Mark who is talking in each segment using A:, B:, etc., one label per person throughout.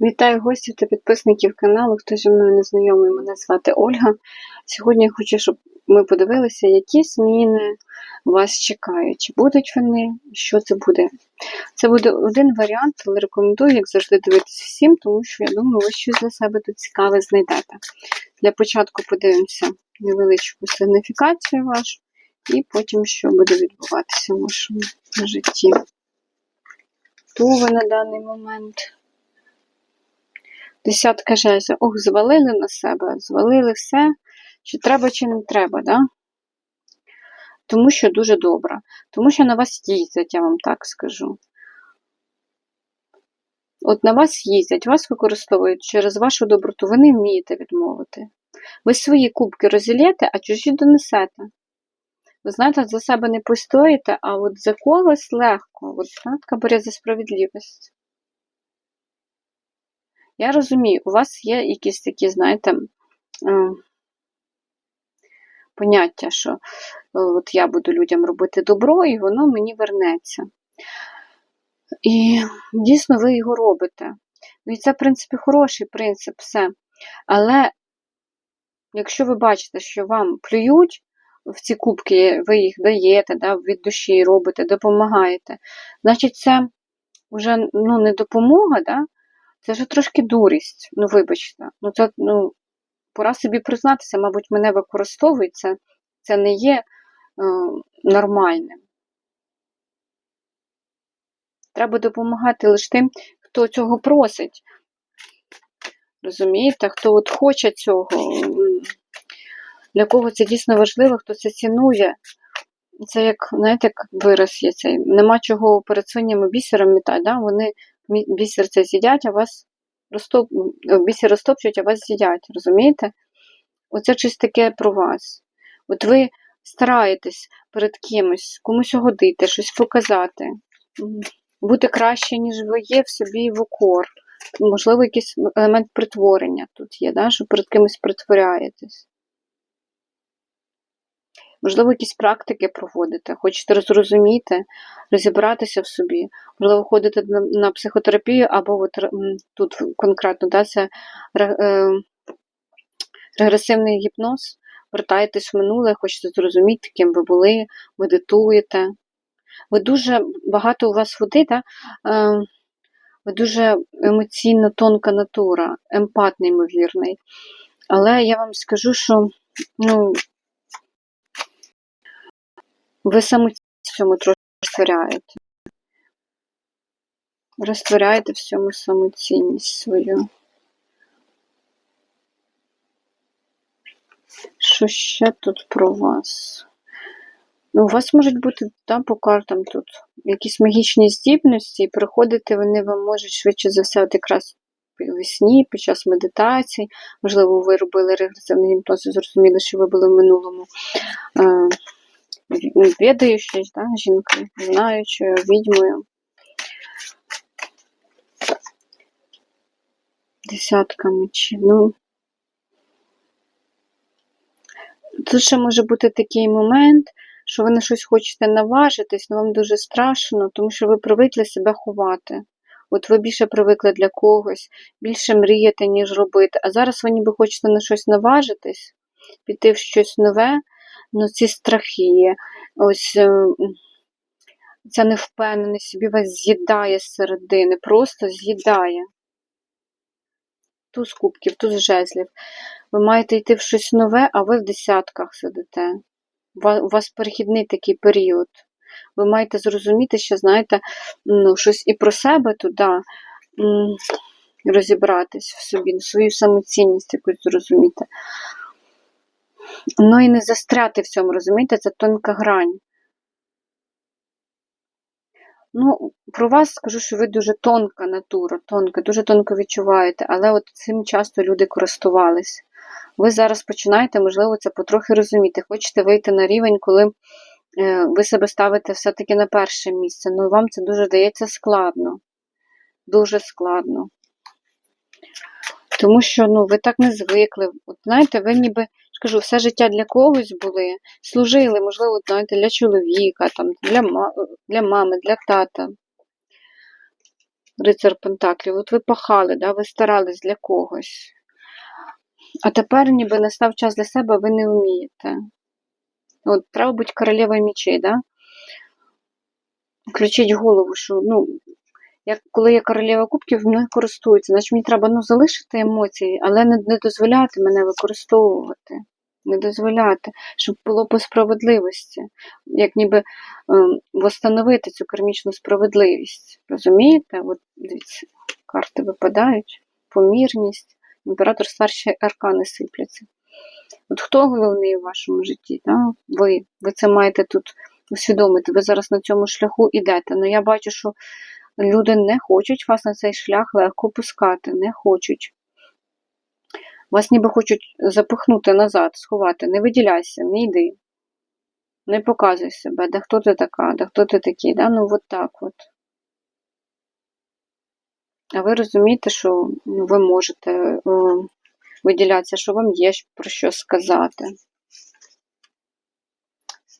A: Вітаю гостів та підписників каналу. Хто зі мною не знайомий, мене звати Ольга. Сьогодні я хочу, щоб ми подивилися, які зміни вас чекають. Чи будуть вони, що це буде? Це буде один варіант, але рекомендую, як завжди, дивитися всім, тому що я думаю, ви щось для себе тут цікаве знайдете. Для початку подивимося невеличку сигніфікацію вашу, і потім, що буде відбуватися в вашому житті. Хто ви на даний момент? Десятка жезлів. Ох, звалили на себе, звалили все, чи треба, чи не треба, да? Тому що дуже добре. Тому що на вас їздять, я вам так скажу. От на вас їздять, вас використовують через вашу доброту. Ви не вмієте відмовити. Ви свої кубки розілєте, а чужі донесете. Ви знаєте, за себе не постоїте, а от за когось легко. От боря за справедливість. Я розумію, у вас є якісь такі, знаєте, поняття, що от я буду людям робити добро, і воно мені вернеться. І дійсно ви його робите. Ну, і це, в принципі, хороший принцип, все. Але якщо ви бачите, що вам плюють в ці кубки, ви їх даєте, да, від душі робите, допомагаєте, значить, це вже ну, не допомога, да, це вже трошки дурість. Ну, вибачте. Ну, це, ну, пора собі признатися, мабуть, мене використовують, це, не є е, нормальним. Треба допомагати лише тим, хто цього просить. Розумієте, хто от хоче цього, для кого це дійсно важливо, хто це цінує. Це як, знаєте, як вираз є цей. Нема чого перед свинями бісером мітати, да? вони бісер це з'їдять, а вас розтоп... бісер розтопчуть, а вас з'їдять, розумієте? Оце щось таке про вас. От ви стараєтесь перед кимось, комусь угодити, щось показати, бути краще, ніж ви є в собі в укор. Можливо, якийсь елемент притворення тут є, да? що перед кимось притворяєтесь. Можливо, якісь практики проводите, хочете зрозуміти, розібратися в собі, можливо, ходите на, психотерапію, або от, тут конкретно да, це е, регресивний гіпноз, вертаєтесь в минуле, хочете зрозуміти, ким ви були, медитуєте. Ви дуже багато у вас води, да? Е, ви дуже емоційно тонка натура, емпат неймовірний. Але я вам скажу, що ну, ви саму цьому трошки розтворяєте. Розтворяєте в цьому самоцінність свою. Що ще тут про вас? Ну, У вас можуть бути там по картам тут якісь магічні здібності, і приходити вони вам можуть швидше за все, от якраз весні, під час медитації. Можливо, ви робили регресивний гіпноз і зрозуміли, що ви були в минулому. Відаючою да, жінкою, знаючою, відьмою. Десятка мечів. Ну, Тут ще може бути такий момент, що ви на щось хочете наважитись, але вам дуже страшно, тому що ви привикли себе ховати. От ви більше привикли для когось, більше мрієте, ніж робити. А зараз ви ніби хочете на щось наважитись, піти в щось нове, ну, ці страхи, ось е, ця невпевненість собі вас з'їдає з середини, просто з'їдає. Туз кубків, туз жезлів. Ви маєте йти в щось нове, а ви в десятках сидите. У вас перехідний такий період. Ви маєте зрозуміти, що, знаєте, ну, щось і про себе туди розібратись в собі, свою самоцінність якусь зрозуміти. Ну і не застряти в цьому, розумієте, це тонка грань. Ну, про вас скажу, що ви дуже тонка натура, тонка, дуже тонко відчуваєте, але от цим часто люди користувались. Ви зараз починаєте, можливо, це потрохи розуміти. Хочете вийти на рівень, коли е, ви себе ставите все-таки на перше місце. Ну, вам це дуже дається складно. Дуже складно. Тому що ну, ви так не звикли. От знаєте, ви ніби скажу, все життя для когось були, служили, можливо, знаєте, для чоловіка, там, для для мами, для тата. рицар Пентаклів. От ви пахали, да? ви старались для когось. А тепер ніби настав час для себе, ви не вмієте. От треба бути королевою мечей, да? Включіть голову, що ну, як коли я королева кубків, мною користуються. Значить мені треба ну, залишити емоції, але не, не дозволяти мене використовувати. Не дозволяти, щоб було по справедливості, як ніби ем, восстановити цю кармічну справедливість. Розумієте? От дивіться, карти випадають, помірність, імператор старші аркани сипляться. От хто головний у вашому житті? Да? Ви. Ви це маєте тут усвідомити. Ви зараз на цьому шляху йдете. Ну я бачу, що люди не хочуть вас на цей шлях легко пускати, не хочуть. Вас ніби хочуть запихнути назад, сховати. Не виділяйся, не йди. Не показуй себе, да хто ти така, да хто ти такий, да? ну от так от. А ви розумієте, що ну, ви можете е, виділятися, що вам є про що сказати.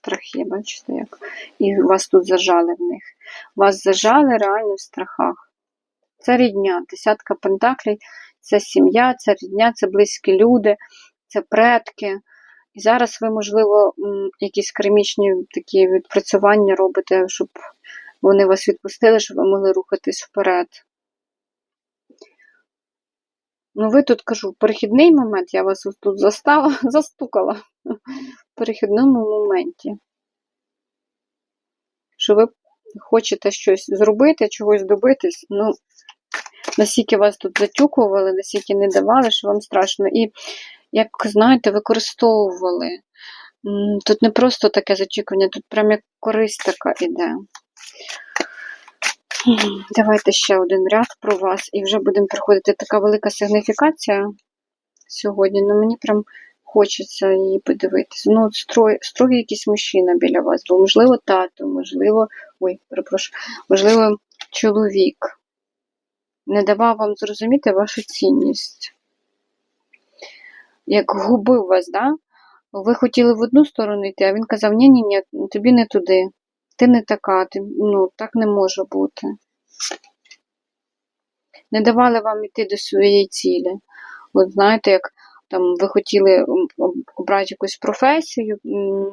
A: Страхи, бачите, як. І вас тут зажали в них. Вас зажали реально в страхах. Це рідня, десятка пентаклей, це сім'я, це рідня, це близькі люди, це предки. І зараз ви, можливо, якісь кармічні такі відпрацювання робите, щоб вони вас відпустили, щоб ви могли рухатись вперед. Ну, ви тут кажу, перехідний момент, я вас тут застала, застукала перехідному моменті. Що ви хочете щось зробити, чогось добитись, ну, настільки вас тут затюкували, настільки не давали, що вам страшно. І, як знаєте, використовували. Тут не просто таке зачікування, тут прям як користь така іде. Давайте ще один ряд про вас, і вже будемо приходити така велика сигніфікація сьогодні. Ну мені прям хочеться її подивитися. Ну, строй, строгий якийсь мужчина біля вас, бо можливо, тато, можливо, ой, перепрошую, можливо, чоловік. Не давав вам зрозуміти вашу цінність. Як губив вас, да? Ви хотіли в одну сторону йти, а він казав: ні ні ні тобі не туди. Ти не така, ти, ну, так не може бути. Не давали вам йти до своєї цілі. От знаєте, як там ви хотіли обрати якусь професію,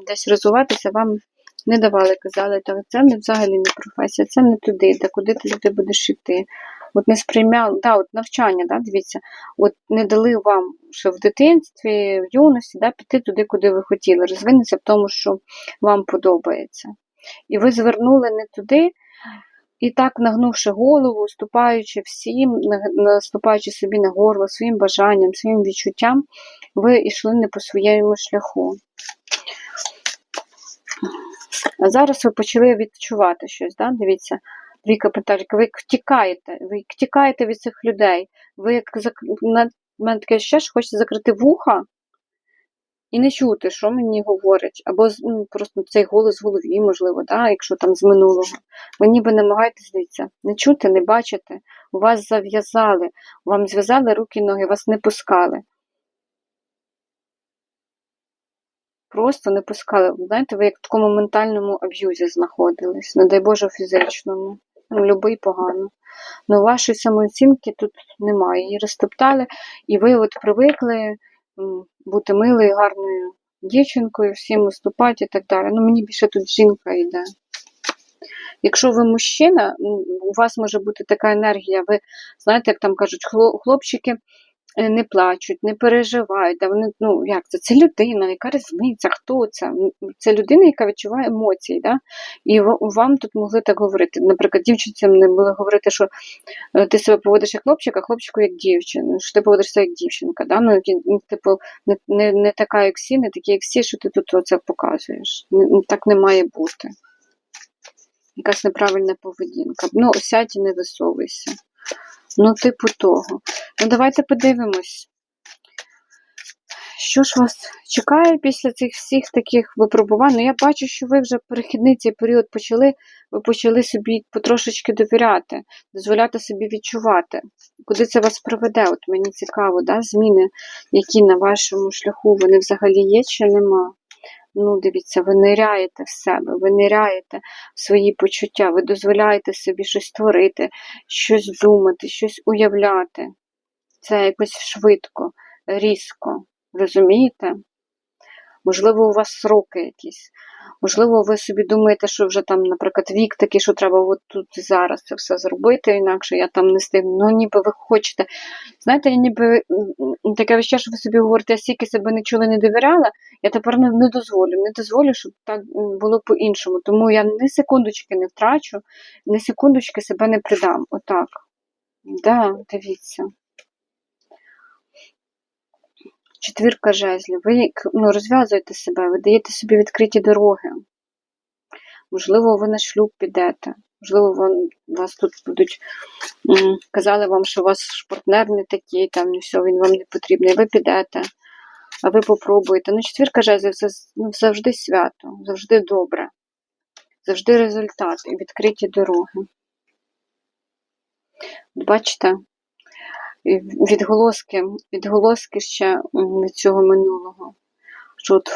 A: десь розвиватися, вам не давали, казали, так це не взагалі не професія, це не туди, та куди ти, ти будеш йти. От не сприйняли, да, от навчання, да, дивіться, от не дали вам, що в дитинстві, в юності, да, піти туди, куди ви хотіли, розвинутися в тому, що вам подобається. І ви звернули не туди, і так, нагнувши голову, ступаючи всім, наступаючи собі на горло, своїм бажанням, своїм відчуттям, ви йшли не по своєму шляху. А зараз ви почали відчувати щось, да? дивіться, двійка пентаклів, ви втікаєте, ви втікаєте від цих людей. Ви як зак... мене таке ще ж хочеться закрити вуха і не чути, що мені говорять, або ну, просто цей голос в голові, можливо, да? якщо там з минулого. Ви ніби намагаєтесь дивіться, не чути, не бачити, у вас зав'язали, вам зв'язали руки і ноги, вас не пускали. Просто не пускали. Знаєте, ви як в такому ментальному аб'юзі знаходились, не дай Боже, фізичному. Ну, любий погано. Ну, вашої самооцінки тут немає. Її розтоптали, і ви от привикли бути милою, гарною дівчинкою, всім уступати і так далі. Ну, мені більше тут жінка йде. Якщо ви мужчина, у вас може бути така енергія, ви знаєте, як там кажуть, хлопчики не плачуть, не переживають. Да вони, ну, як це? Це людина, яка різниця, хто це? Це людина, яка відчуває емоції. Да? І вам тут могли так говорити. Наприклад, дівчинцям не могли говорити, що е, ти себе поводиш як хлопчик, а хлопчику як дівчину, що ти поводишся як дівчинка. Да? Ну, ну, типу, не, не, не така, як всі, не такі, як всі, що ти тут оце показуєш. Н- н- Так не має бути. Якась неправильна поведінка. Ну, сядь і не висовуйся. Ну, типу того. Ну, давайте подивимось. Що ж вас чекає після цих всіх таких випробувань? Ну, я бачу, що ви вже перехідний цей період почали, ви почали собі потрошечки довіряти, дозволяти собі відчувати. Куди це вас приведе? От мені цікаво, да? зміни, які на вашому шляху, вони взагалі є чи нема. Ну, дивіться, ви ниряєте в себе, ви ниряєте в свої почуття, ви дозволяєте собі щось творити, щось думати, щось уявляти. Це якось швидко, різко. Розумієте? Можливо, у вас сроки якісь. Можливо, ви собі думаєте, що вже там, наприклад, вік такий, що треба от тут і зараз це все зробити, інакше я там не стигну. Ну, ніби ви хочете. Знаєте, я ніби таке вище, що ви собі говорите, я стільки себе нічого не довіряла, я тепер не, не дозволю. Не дозволю, щоб так було по-іншому. Тому я ні секундочки не втрачу, ні секундочки себе не придам. Отак. Да, дивіться. Четвірка жезлів. Ви ну, розв'язуєте себе, ви даєте собі відкриті дороги. Можливо, ви на шлюб підете. Можливо, вам, вас тут будуть казали вам, що ваш партнер не такий, там не все, він вам не потрібний. Ви підете, а ви попробуєте. Ну, четвірка жезлів це ну, завжди свято, завжди добре, завжди результат і відкриті дороги. Бачите? Відголоски, відголоски ще від цього минулого. Що от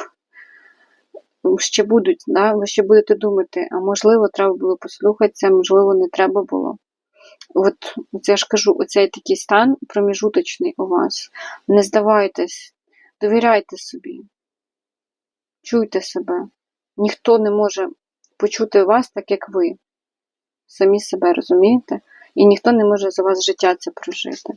A: ще будуть, да? ви ще будете думати, а можливо, треба було послухатися, можливо, не треба було. От я ж кажу, оцей такий стан проміжуточний у вас. Не здавайтесь, довіряйте собі, чуйте себе. Ніхто не може почути вас так, як ви. Самі себе розумієте? І ніхто не може за вас життя це прожити.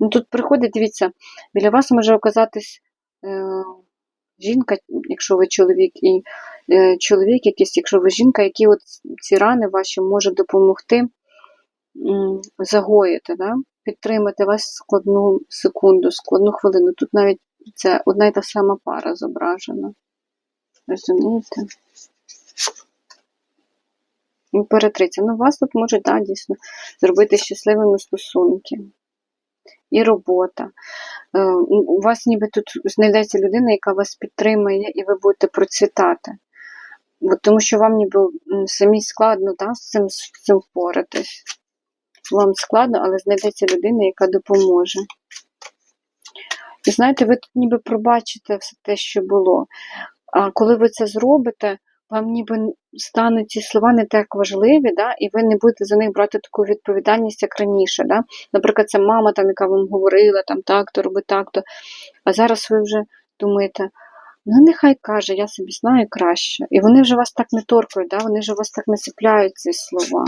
A: Ну, тут приходить, дивіться, біля вас може оказатись е, жінка, якщо ви чоловік, і е, чоловік якийсь, якщо ви жінка, який от ці рани ваші може допомогти м, загоїти, да? підтримати вас складну секунду, складну хвилину. Тут навіть це одна й та сама пара зображена. Розумієте? Імператриця. Ну, вас тут може, да, дійсно, зробити щасливими стосунки. І робота. Е, У вас ніби тут знайдеться людина, яка вас підтримає, і ви будете процвітати. От Тому що вам ніби самі складно да, з цим, з цим впоратись. Вам складно, але знайдеться людина, яка допоможе. І знаєте, ви тут ніби пробачите все те, що було. А коли ви це зробите, вам ніби стануть ці слова не так важливі, да, і ви не будете за них брати таку відповідальність, як раніше. Да? Наприклад, це мама, там, яка вам говорила, там так-то, роби так-то. А зараз ви вже думаєте, ну нехай каже, я собі знаю краще. І вони вже вас так не торкають, да? вони вже вас так не сипляють ці слова.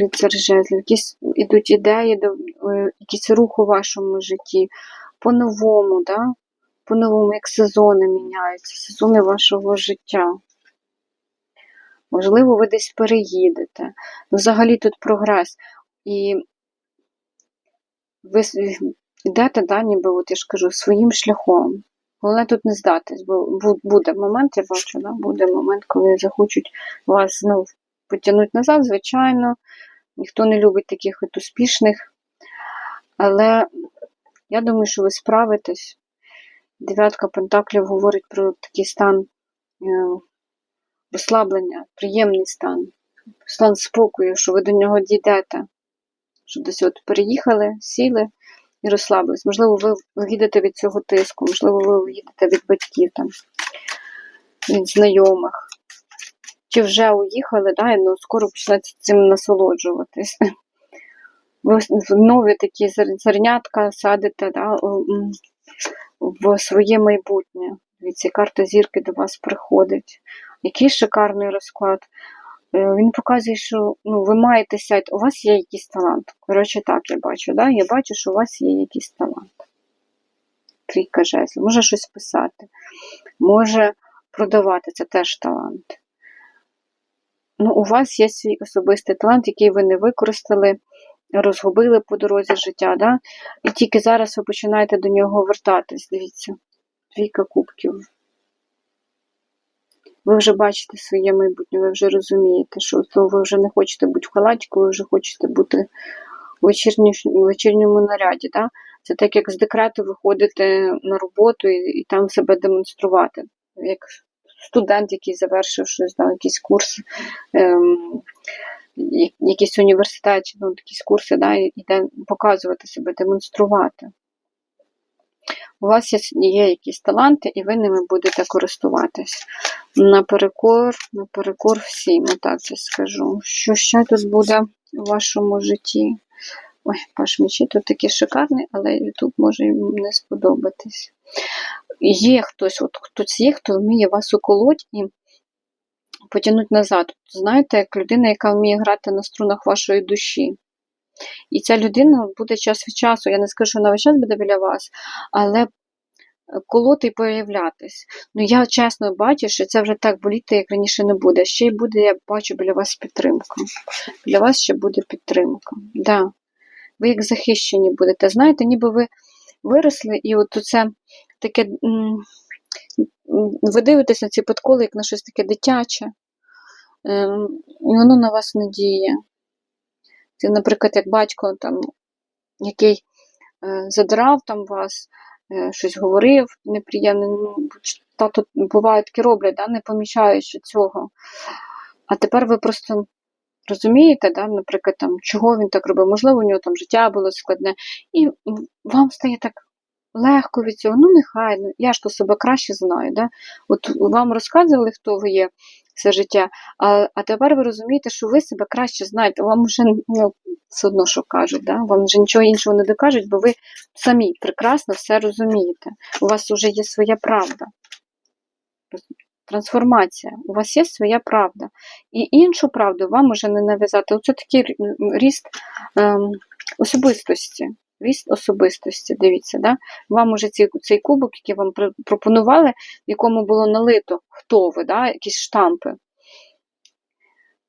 A: Рицар жезлів, якісь ідуть ідеї, е, якийсь рух у вашому житті по-новому, да? По-новому, як сезони міняються, сезони вашого життя. Можливо, ви десь переїдете. Ну, взагалі тут прогрес. І ви йдете, да, ніби, от я ж кажу, своїм шляхом. Головне тут не здатись, бо буде момент, я бачу, да, буде момент, коли захочуть вас знов потягнути назад, звичайно. Ніхто не любить таких от успішних. Але я думаю, що ви справитесь. Дев'ятка пентаклів говорить про такий стан е, розслаблення, приємний стан, стан спокою, що ви до нього дійдете. Що десь от переїхали, сіли і розслабились. Можливо, ви їдете від цього тиску, можливо, ви їдете від батьків, там, від знайомих. Чи вже уїхали, да, ну, скоро почнете цим насолоджуватись. Ви нові такі зернятка садите да, в своє майбутнє. Дивіться, карта зірки до вас приходить. Який шикарний розклад. Е, Він показує, що ну, ви маєте сядь, у вас є якийсь талант. Коротше, так я бачу. Да? Я бачу, що у вас є якийсь талант. Трійка жезлів. Може щось писати, може продавати, це теж талант. Ну, у вас є свій особистий талант, який ви не використали, розгубили по дорозі життя, да? і тільки зараз ви починаєте до нього вертатись. Дивіться, двійка кубків. Ви вже бачите своє майбутнє, ви вже розумієте, що то ви вже не хочете бути в халатіку, ви вже хочете бути в вечірні, в вечірньому наряді. Да? Це так, як з декрету виходите на роботу і, і там себе демонструвати. Як студент, який завершив щось, да, якісь курси, ем, якийсь університет, чи, ну, якісь курси, да, і показувати себе, демонструвати. У вас є, є якісь таланти, і ви ними будете користуватись. Наперекор, наперекор всім, отак я скажу. Що ще тут буде у вашому житті? Ой, паш мечі тут такий шикарний, але YouTube може їм не сподобатись. Є хтось, от хтось є, хто вміє вас уколоть і потягнути назад. Знаєте, як людина, яка вміє грати на струнах вашої душі. І ця людина буде час від часу, я не скажу, що вона весь час буде біля вас, але колоти і появлятись. Ну я чесно бачу, що це вже так боліти, як раніше не буде. Ще й буде, я бачу біля вас підтримка. Біля вас ще буде підтримка. Да. Ви як захищені будете. Знаєте, ніби ви виросли, і от це таке. Ви дивитесь на ці подколи, як на щось таке дитяче, ем, і воно на вас не діє. Це, наприклад, як батько, там, який е, задрав там вас, е, щось говорив неприємне. Ну, тато буває таке роблять, да, не помічаючи цього. А тепер ви просто розумієте, да, наприклад, там, чого він так робив, можливо, у нього там життя було складне, і вам стає так легко від цього. Ну, нехай, ну, я ж то себе краще знаю. Да? От вам розказували, хто ви є все життя, а, а тепер ви розумієте, що ви себе краще знаєте, вам вже ну, все одно, що кажуть, да? вам вже нічого іншого не докажуть, бо ви самі прекрасно все розумієте. У вас вже є своя правда. Трансформація. У вас є своя правда. І іншу правду вам уже не нав'язати. Оце такий ріст ем, особистості. Ріст особистості, дивіться, да? вам уже цей, цей кубок, який вам пропонували, в якому було налито, хто ви, да? якісь штампи.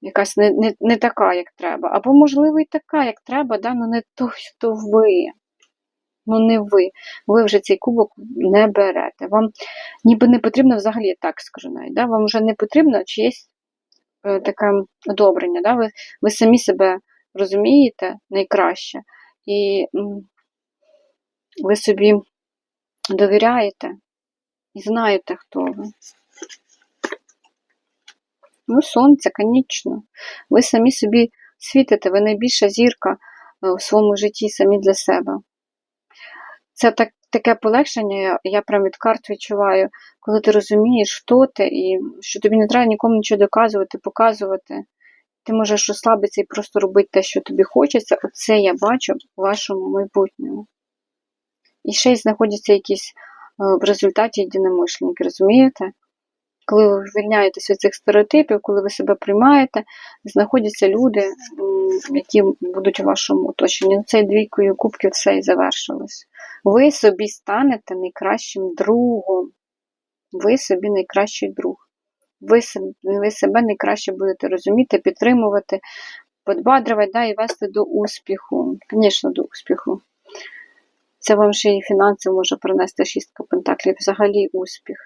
A: Якась не не, не така, як треба. Або, можливо, і така, як треба, да? ну не той, хто ви. Ну, не ви. Ви вже цей кубок не берете. Вам ніби не потрібно взагалі, так скажу навіть, да? вам вже не потрібно чиєсь е, таке одобрення. Да? Ви, ви самі себе розумієте найкраще. І ви собі довіряєте і знаєте, хто ви. Ну, сонце, звісно. Ви самі собі світите, ви найбільша зірка е, у своєму житті самі для себе. Це так, таке полегшення, я, я прям від карт відчуваю, коли ти розумієш, хто ти, і що тобі не треба нікому нічого доказувати, показувати. Ти можеш розслабитися і просто робити те, що тобі хочеться. Оце я бачу в вашому майбутньому. І ще й знаходяться якісь е, в результаті єдиномишленники, розумієте? Коли ви звільняєтесь від цих стереотипів, коли ви себе приймаєте, знаходяться люди, які будуть у вашому оточенні. Цей двійкою кубків все і завершилось. Ви собі станете найкращим другом. Ви собі найкращий друг ви, ви себе найкраще будете розуміти, підтримувати, подбадрювати да, і вести до успіху. Звісно, до успіху. Це вам ще і фінанси може принести шістка пентаклів, взагалі успіх.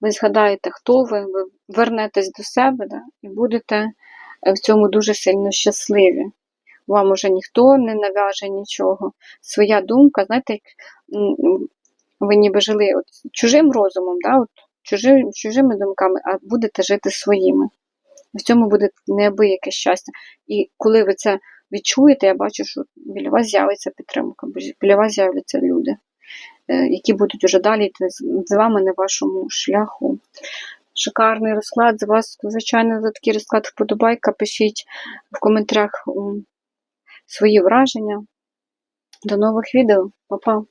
A: Ви згадаєте, хто ви, ви вернетесь до себе да, і будете в цьому дуже сильно щасливі. Вам уже ніхто не нав'яже нічого. Своя думка, знаєте, як ви ніби жили от, чужим розумом, да, от, чужи, чужими думками, а будете жити своїми. В цьому буде неабияке щастя. І коли ви це відчуєте, я бачу, що біля вас з'явиться підтримка, біля вас з'являться люди, е, які будуть вже далі йти з вами на вашому шляху. Шикарний розклад. З вас, звичайно, за такий розклад вподобайка. Пишіть в коментарях свої враження. До нових відео. Па-па!